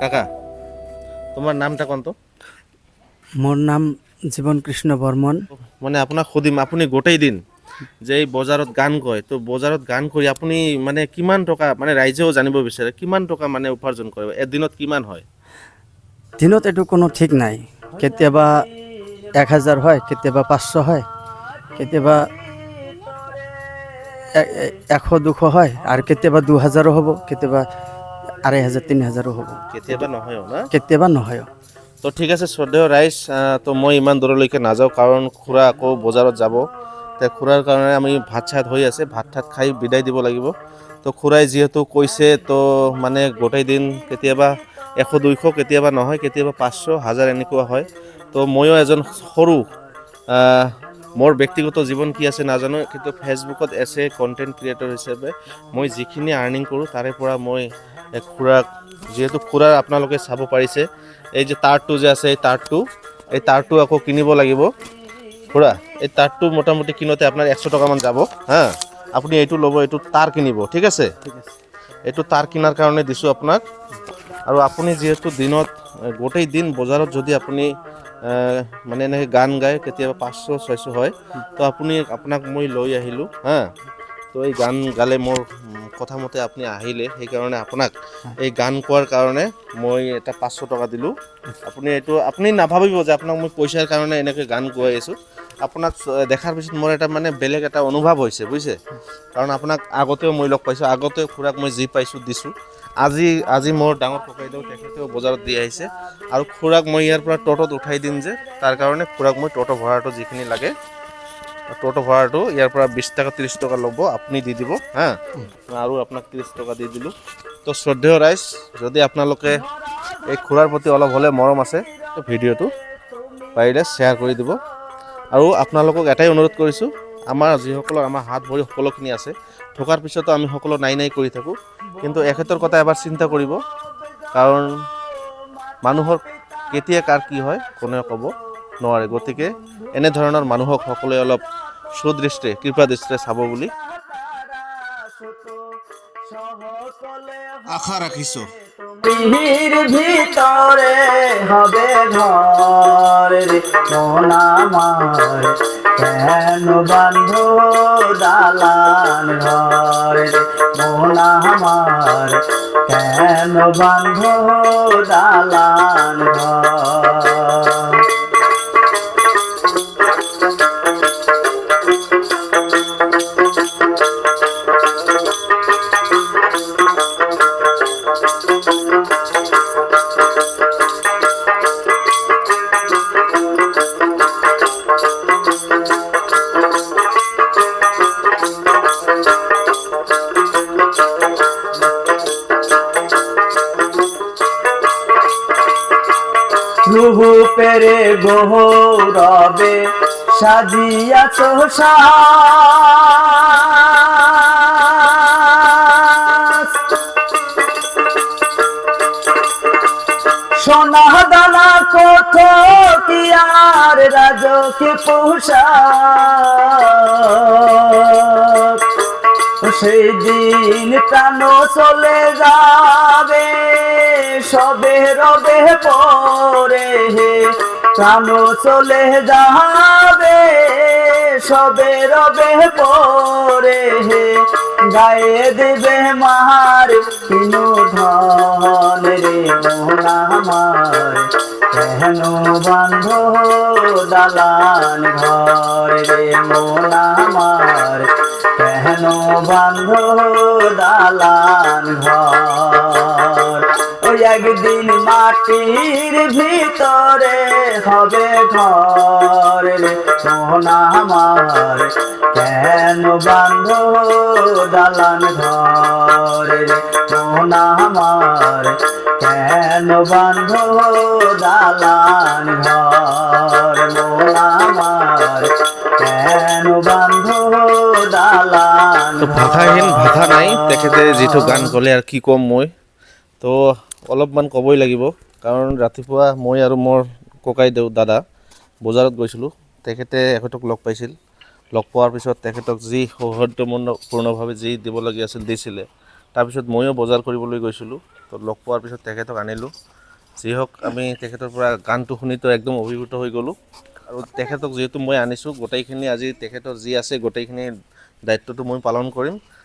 কাকা তোমাৰ নামটা কোনটো মোৰ নাম জীৱন কৃষ্ণ বৰ্মন। মানে আপোনাক সুধিম আপুনি গোটেই দিন যে এই বজাৰত গান কয় তো বজাৰত গান কৰি আপুনি মানে কিমান টকা মানে ৰাইজেও জানিব বিচাৰে কিমান টকা মানে উপাৰ্জন কৰে এদিনত কিমান হয়? দিনত এইটো কোনো ঠিক নাই। কেতিয়াবা এক হাজাৰ হয় কেতিয়াবা পাঁচশো হয় কেতিয়াবা এশ দুশ হয় আৰু কেতিয়াবা দুহাজাৰো হ'ব কেতিয়াবা আঢ়ৈ হাজাৰ তিনি হাজাৰো হ'ব। কেতিয়াবা নহয়ও না? কেতিয়াবা নহয়ও। তো ঠিক আছে শ্ৰদ্ধেয় ৰাইজ তো মই ইমান দূৰলৈকে নাযাওঁ কাৰণ খুৰা আকৌ বজাৰত যাব। তে খুৰাৰ কাৰণে আমি ভাত চাত হৈ আছে ভাত ঠাত খাই বিদায় দিব লাগিব। তো খুৰাই যিহেতু কৈছে তো মানে গোটেই দিন কেতিয়াবা এশ দুইশ কেতিয়াবা নহয় কেতিয়াবা পাঁচশো হাজাৰ এনেকুৱা হয়। তো ময়ো এজন সৰু মোৰ ব্যক্তিগত জীৱন কি আছে নাজানো, কিন্তু ফেচবুকত এছে কণ্টেণ্ট ক্ৰিয়েটৰ হিচাপে মই যিখিনি আৰ্নিং কৰোঁ, তাৰে পৰা মই খুৰাক যিহেতু খুৰাৰ আপোনালোকে চাব পাৰিছে, এই যে তাঁৰটো যে আছে, এই তাঁৰটো এই তাঁৰটো আকৌ কিনিব লাগিব। খুৰা, এই তাঁৰটো মোটামুটি কিনোতে আপোনাৰ একশ টকামান যাব, হা? আপুনি এইটো ল'ব, এইটো তাঁৰ কিনিব, ঠিক আছে? ঠিক আছে। এইটো তাঁৰ কিনাৰ কাৰণে দিছোঁ আপোনাক। আৰু আপুনি যিহেতু দিনত গোটেই দিন বজাৰত যদি আপুনি মানে এনেকৈ গান গায়, কেতিয়াবা পাঁচশো, ছয়শো হয়, তো আপুনি আপোনাক মই লৈ আহিলোঁ, হা। তো এই গান গালে মোৰ কথা মতে আপুনি আহিলে সেইকাৰণে আপোনাক এই গান কোৱাৰ কাৰণে মই এটা পাঁচশো টকা দিলোঁ। আপুনি এইটো, আপুনি নাভাবিব যে আপোনাক মই পইচাৰ কাৰণে এনেকৈ গান গোৱাই আছোঁ। আপোনাক, দেখাৰ পিছত মোৰ এটা মানে বেলেগ এটা অনুভৱ হৈছে, বুজিছে? কাৰণ আপোনাক আগতেও মই লগ পাইছোঁ আগতেও খুৰাক মই যি পাইছোঁ দিছোঁ। আজি আজি মোৰ ডাঙৰ ককাইদেউ তেখেতেও বজাৰত দি আহিছে। আৰু খুৰাক মই ইয়াৰ পৰা ট'টত উঠাই দিম যে, তাৰ কাৰণে খুৰাক মই ট'ট ভড়াটো যিখিনি লাগে ট'ট ভাড়াটো, ইয়াৰ পৰা বিছ টকা ত্ৰিছ টকা ল'ব, আপুনি দি দিব, হা? আৰু আপোনাক ত্ৰিছ টকা দি দিলোঁ। তো শ্ৰদ্ধেয় ৰাইজ, যদি আপোনালোকে এই খুৰাৰ প্ৰতি অলপ হ'লে মৰম আছে তো ভিডিঅ'টো পাৰিলে শ্বেয়াৰ কৰি দিব। আৰু আপোনালোকক এটাই অনুৰোধ কৰিছোঁ, আমাৰ যিসকলৰ, আমাৰ হাত ভৰি সকলোখিনি আছে, থকাৰ পিছতো আমি সকলো নাই নাই কৰি থাকোঁ। কিন্তু এখেতৰ কথা এবাৰ চিন্তা কৰিব, কাৰণ মানুহৰ কেতিয়া কাৰ কি হয় কোনেও ক'ব। নোৱাৰে গতিকে এনেধৰণৰ মানুহক সকলোৱে অলপ সুদৃষ্টিৰে কৃপা দৃষ্টিৰে চাব বুলি আশা ৰাখিছোঁ। পিহির ভিতরে হবে ঘর রে মন আমার কেন বান্ধ দালান ঘর রে মন আমার কেন বান্ধ দালান ঘর রূপেরে গৌরবে সাজিয়াছ সাজ সোনা দানা কত কি আর রাজকে পোষাক সেই দিন প্রাণ চলে যাবে, সবে রবে পরে হে প্রাণ চলে যাবে, সবে রবে পরে হে। গায়ে দেবে মার কিনু ধন রে মোহনা আমার কেন বান্ধ দালান ঘর রে আমার কেন বান্ধ দালান ঘর? একদিন মাটির ভিতরে হবে ঘর মোহনা আমার কেন বান্ধ দালান ঘর মোহনা আমার কেন বান্ধ দালান ঘর? মোহনা আমার কেন বান্ধ দালান তো ভাষাহীন ভাষা নাই তেখেতে যিটো গান ক'লে আৰু কি ক'ম মই। তো অলপমান ক'বই লাগিব। কাৰণ ৰাতিপুৱা মই আৰু মোৰ ককাইদেউ দাদা, বজাৰত গৈছিলোঁ। তেখেতে এখেতক লগ পাইছিল। লগ পোৱাৰ পিছত তেখেতক যি সৌহাৰ্দ্যপূৰ্ণভাৱে যি দিবলগীয়া আছিল, দিছিলে। তাৰপিছত ময়ো বজাৰ কৰিবলৈ গৈছিলোঁ। তো লগ পোৱাৰ পিছত তেখেতক আনিলোঁ। যি হওক, আমি তেখেতৰ পৰা গানটো শুনিতো একদম অভিভূত হৈ গ'লোঁ। আৰু তেখেতক যিহেতু মই আনিছোঁ, গোটেইখিনি আজি তেখেতৰ যি আছে, গোটেইখিনি দায়িত্বটো মই পালন কৰিম।